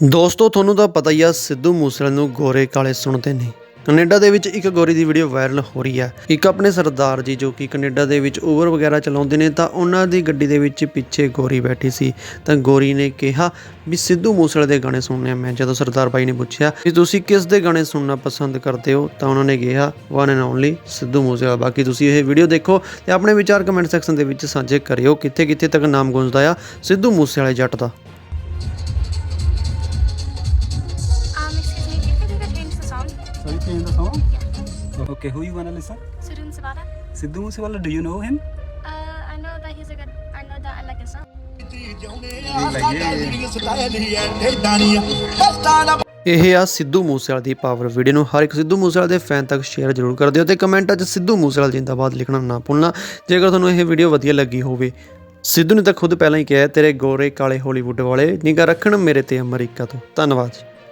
ਦੋਸਤੋ, ਤੁਹਾਨੂੰ ਤਾਂ ਪਤਾ ਹੀ ਆ, ਸਿੱਧੂ ਮੂਸੇਵਾਲੇ ਨੂੰ ਗੋਰੇ ਕਾਲੇ ਸੁਣਦੇ ਨੇ। ਕੈਨੇਡਾ ਦੇ ਵਿੱਚ ਇੱਕ ਗੋਰੀ ਦੀ ਵੀਡੀਓ ਵਾਇਰਲ ਹੋ ਰਹੀ ਹੈ ਇੱਕ ਆਪਣੇ ਸਰਦਾਰ ਜੀ ਜੋ ਕਿ ਕੈਨੇਡਾ ਦੇ ਵਿੱਚ ਊਬਰ ਵਗੈਰਾ ਚਲਾਉਂਦੇ ਨੇ, ਤਾਂ ਉਹਨਾਂ ਦੀ ਗੱਡੀ ਦੇ ਵਿੱਚ ਪਿੱਛੇ ਗੋਰੀ ਬੈਠੀ ਸੀ। ਤਾਂ ਗੋਰੀ ਨੇ ਕਿਹਾ ਵੀ ਸਿੱਧੂ ਮੂਸੇਵਾਲੇ ਦੇ ਗਾਣੇ ਸੁਣਨੇ ਆ। ਮੈਂ ਜਦੋਂ ਸਰਦਾਰ ਬਾਈ ਨੇ ਪੁੱਛਿਆ ਕਿ ਤੁਸੀਂ ਕਿਸ ਦੇ ਗਾਣੇ ਸੁਣਨਾ ਪਸੰਦ ਕਰਦੇ ਹੋ, ਤਾਂ ਉਹਨਾਂ ਨੇ ਕਿਹਾ one and only Sidhu Moosewala. ਬਾਕੀ ਤੁਸੀਂ ਇਹ ਵੀਡੀਓ ਦੇਖੋ ਤੇ ਆਪਣੇ ਵਿਚਾਰ ਕਮੈਂਟ ਸੈਕਸ਼ਨ ਦੇ ਵਿੱਚ ਸਾਂਝੇ ਕਰਿਓ ਕਿੱਥੇ ਕਿੱਥੇ ਤੱਕ ਨਾਮ ਗੂੰਜਦਾ ਆ ਸਿੱਧੂ ਮੂਸੇਵਾਲੇ ਜੱਟ ਦਾ। Change the song? Okay, who you wanna listen? Surun Savada? Sidhu Moosewala, do you know him? Uh, I know that he's a good, I know that I like his song. ਇਹ ਆ ਸਿੱਧੂ ਮੂਸੇਵਾਲੇ ਦੀ ਪਾਵਰ ਵੀਡੀਓ ਨੂੰ ਹਰ ਇੱਕ ਸਿੱਧੂ ਮੂਸੇਵਾਲੇ ਦੇ fan ਤੱਕ share ਜ਼ਰੂਰ ਕਰ ਦਿਓ ਤੇ ਕਮੈਂਟਾਂ 'ਚ ਸਿੱਧੂ ਮੂਸੇਵਾਲਾ ਜਿੰਦਾਬਾਦ ਲਿਖਣਾ ਨਾ ਭੁੱਲਣਾ ਜੇਕਰ ਤੁਹਾਨੂੰ ਇਹ ਵੀਡੀਓ ਵਧੀਆ ਲੱਗੀ ਹੋਵੇ ਸਿੱਧੂ ਨੇ ਤਾਂ ਖੁਦ ਪਹਿਲਾਂ ਹੀ ਕਿਹਾ ਤੇਰੇ ਗੋਰੇ ਕਾਲੇ ਹਾਲੀਵੁੱਡ ਵਾਲੇ ਨਿਗਾ ਰੱਖਣ ਮੇਰੇ ਤੇ ਅਮਰੀਕਾ ਤੋਂ ਧੰਨਵਾਦ